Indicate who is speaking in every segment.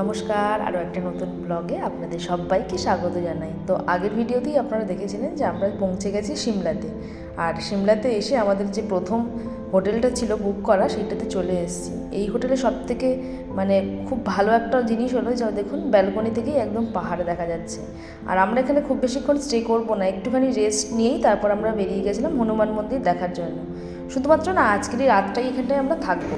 Speaker 1: নমস্কার আরও একটা নতুন ব্লগে আপনাদের সবাইকে স্বাগত জানাই। তো আগের ভিডিওতেই আপনারা দেখেছিলেন যে আমরা পৌঁছে গেছি সিমলাতে। আর সিমলাতে এসে আমাদের যে প্রথম হোটেলটা ছিল বুক করা, সেটাতে চলে এসেছি। এই হোটেলে সব থেকে মানে খুব ভালো একটা জিনিস হলো যা দেখুন, ব্যালকনি থেকেই একদম পাহাড় দেখা যাচ্ছে। আর আমরা এখানে খুব বেশিক্ষণ স্টে করব না, একটুখানি রেস্ট নিয়েই তারপর আমরা বেরিয়ে গেছিলাম হনুমান মন্দির দেখার জন্য। শুধুমাত্র না, আজকের এই রাতটাই এখানটায় আমরা থাকব।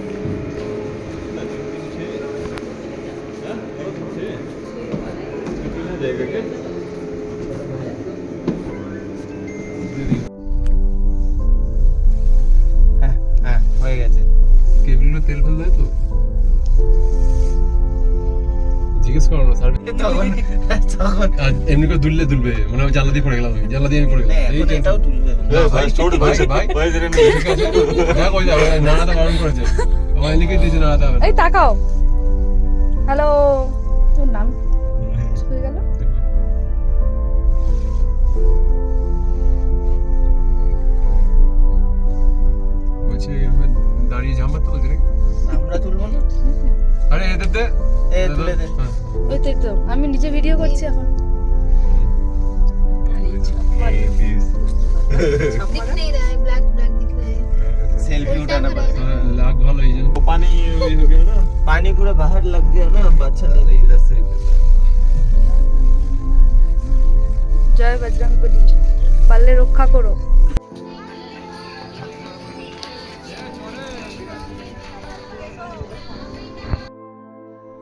Speaker 2: হ্যাঁ হ্যাঁ হয়ে গেছে।
Speaker 3: কেবিলগুলো তেল ফেল দেয় তো? জিজ্ঞেস করো না
Speaker 2: তখন তখন।
Speaker 3: এমনি করে দুললে দুলবে মনে হয় জানলা দিয়ে পড়ে গেলাম আমি জানলা দিয়ে আমি পড়ে গেলাম। এই
Speaker 2: এটাও তুলবে
Speaker 3: না, ভাই, ভাই, ভাই, বারণ করেছে। আমার লিখে দিয়েছে
Speaker 1: এই তাকাও। হ্যালো তোর নাম
Speaker 3: দাঁড়িয়ে ঝাম্বার তো বলছি নাকি?
Speaker 2: আমরা তুলবো না
Speaker 3: আরে এদের দে
Speaker 2: এ তুলে দে
Speaker 3: হ্যাঁ।
Speaker 1: ওই তো এই তো আমি নিজে ভিডিও করছি এখন
Speaker 4: दिख नहीं रहा है ब्लैक ब्लैक दिख रहा है
Speaker 2: सेल्फी उठाना पड़ेगा
Speaker 3: হ্যাঁ, লাগ ভালো এই জন্য
Speaker 5: पानी ये हो गया ना
Speaker 2: पानी पूरा बाहर लग गया ना अब अच्छा नहीं रही इधर से
Speaker 1: জয় বজরং বলি পারলে রক্ষা করো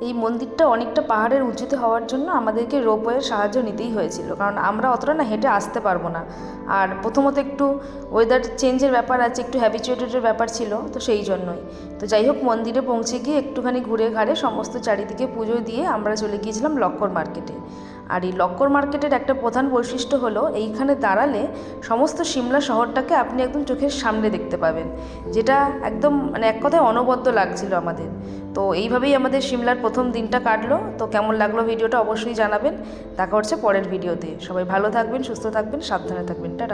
Speaker 1: এই মন্দিরটা অনেকটা পাহাড়ের উঁচুতে হওয়ার জন্য আমাদেরকে রোপওয়ের সাহায্য নিতেই হয়েছিল। কারণ আমরা অতটা না হেঁটে আসতে পারব না। আর প্রথমত একটু ওয়েদার চেঞ্জের ব্যাপার আছে, একটু হ্যাবিচুয়েটেডের ব্যাপার ছিল, তো সেই জন্যই। তো যাই হোক, মন্দিরে পৌঁছে গিয়ে একটুখানি ঘুরে ঘাড়ে সমস্ত চারিদিকে পুজো দিয়ে আমরা চলে গিয়েছিলাম লক্কর মার্কেটে আর এই লক্কর মার্কেটের একটা প্রধান বৈশিষ্ট্য হলো, এইখানে দাঁড়ালে সমস্ত সিমলা শহরটাকে আপনি একদম চোখের সামনে দেখতে পাবেন। যেটা একদম মানে এক কথায় অনবদ্য লাগছিল আমাদের। তো এইভাবেই আমাদের সিমলার প্রথম দিনটা কাটলো, তো কেমন লাগল ভিডিওটা অবশ্যই জানাবেন। দেখা হচ্ছে পরের ভিডিওতে। সবাই ভালো থাকবেন, সুস্থ থাকবেন, সাবধানে থাকবেন। টাটা।